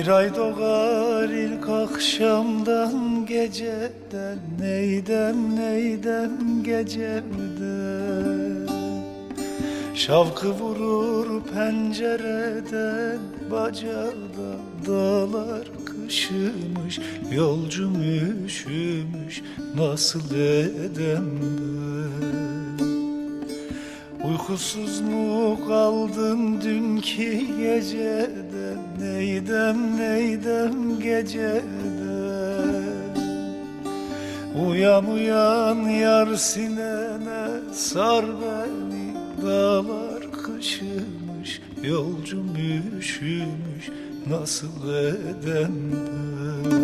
Bir ay doğar ilk akşamdan geceden Neydem neydem gecemden Şavkı vurur pencereden Bacada dağlar kışımış Yolcum üşümüş nasıl edem ben Uykusuz mu kaldın dünkü geceden. Neydem neydem geceden? Uyan uyan yar sinene sar beni. Dağlar kışımış yolcum üşümüş. Nasıl edem ben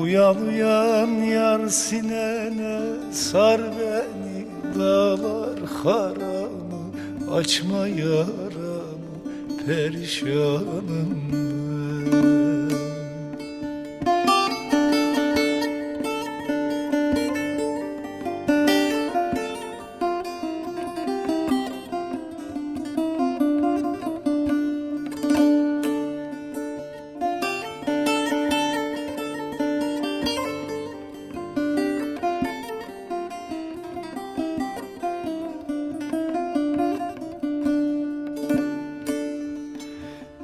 Uyan uyan yar sinene sar beni Dağlar haramı açma yaramı Perişanım ben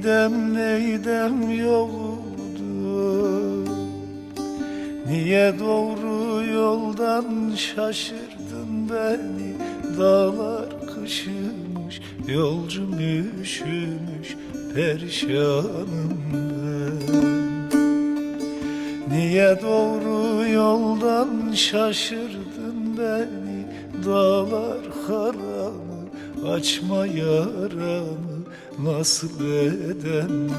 Neydem neydem yoktu Niye doğru yoldan şaşırdın beni? Dağlar kışımış yolcum üşümüş Perişanım ben Niye doğru yoldan şaşırdın beni? Dağlar haramı açma yaramı Nasıl edem